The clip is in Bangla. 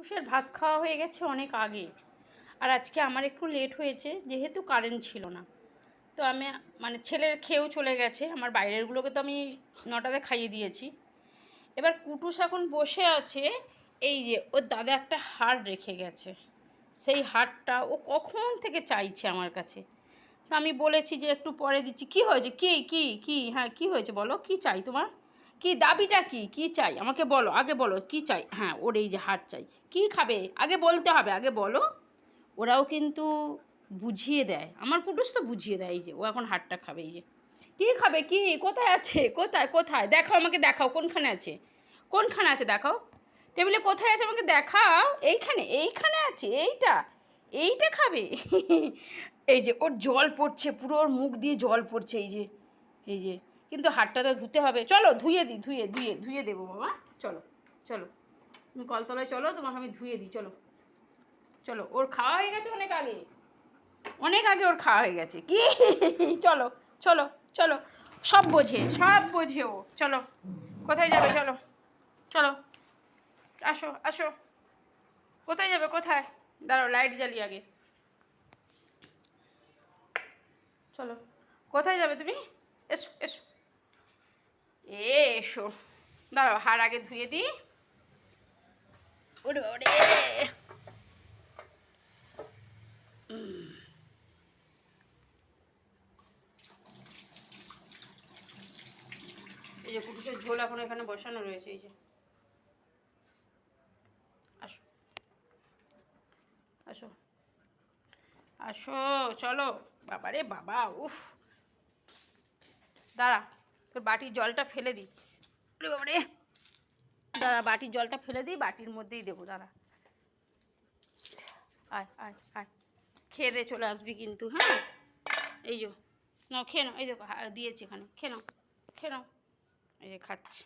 পুরুষের ভাত খাওয়া হয়ে গেছে অনেক আগে। আর আজকে আমার একটু লেট হয়েছে, যেহেতু কারেন্ট ছিল না। তো আমি মানে ছেলের খেয়েও চলে গেছে, আমার বাইরেরগুলোকে তো আমি নটাতে খাইয়ে দিয়েছি। এবার কুটুস এখন বসে আছে, এই যে, ওর দাদা একটা হার রেখে গেছে। সেই হারটা ও কখন থেকে চাইছে আমার কাছে? তো আমি বলেছি যে, একটু পরে দিচ্ছি। কি হয়েছে? কি কি কি? হ্যাঁ কি হয়েছে বলো? কি চাই তোমার? কি দাবিটা কি? কি চাই? আমাকে বলো, আগে বলো, কি চাই? হ্যাঁ ওর এই যে হার চাই। কি খাবে? আগে বলতে হবে, আগে বলো। ওরাও কিন্তু বুঝিয়ে দেয়। আমার কুটুস তো বুঝিয়ে দেয় এই যে, ও এখন হারটা খাবে এই যে। কি খাবে? কি? কোথায় আছে? কোথায়? কোথায়? দেখাও আমাকে, দেখাও, কোনখানে আছে? কোনখানে আছে দেখাও? টেবিলে কোথায় আছে আমাকে দেখাও? এইখানে এইখানে আছে, এইটা। এইটা খাবে। এই যে, ওর জল পড়ছে, পুরো ওর মুখ দিয়ে জল পড়ছে, এই যে এই যে। কিন্তু হাতটা তো ধুতে হবে। চলো, ধুয়ে দিই, ধুয়ে ধুয়ে ধুয়ে দেবো বাবা। চলো চলো। তুমি কলতলায় চলো তোমাকে আমি ধুয়ে দিই, চলো। চলো, ওর খাওয়া হয়ে গেছে অনেক আগে। অনেক আগে ওর খাওয়া হয়ে গেছে। কি? চলো চলো চলো। সব বোঝে সব বোঝে ও। চলো, কোথায় যাবে, চলো। চলো, আসো আসো। কোথায় যাবে, কোথায়? দাঁড়াও লাইট জ্বালিয়ে আগে। চলো, কোথায় যাবে তুমি? এসো এসো এসো। দাঁড়াও হাড় আগে ধুয়ে দিই। ওরে ওরে। এই যে কুটুসের ঝোল এখন এখানে বসানো রয়েছে, এই যে। আসো। আসো। আসো, চলো। বাবারে বাবা, উফ। দাঁড়া। তোর বাটির জলটা ফেলে দিই। বাবারে দাঁড়া, বাটির জলটা ফেলে দিই, বাটির মধ্যেই দেবো, দাঁড়া। আয় আয় আয়। খেয়ে দিয়ে চলে আসবি কিন্তু হ্যাঁ? এই যো না খেয়ে নাও। এই দেখো দিয়েছি এখানে। খেয়ে নাও খেয়ে নাও। এই যে, খাচ্ছি।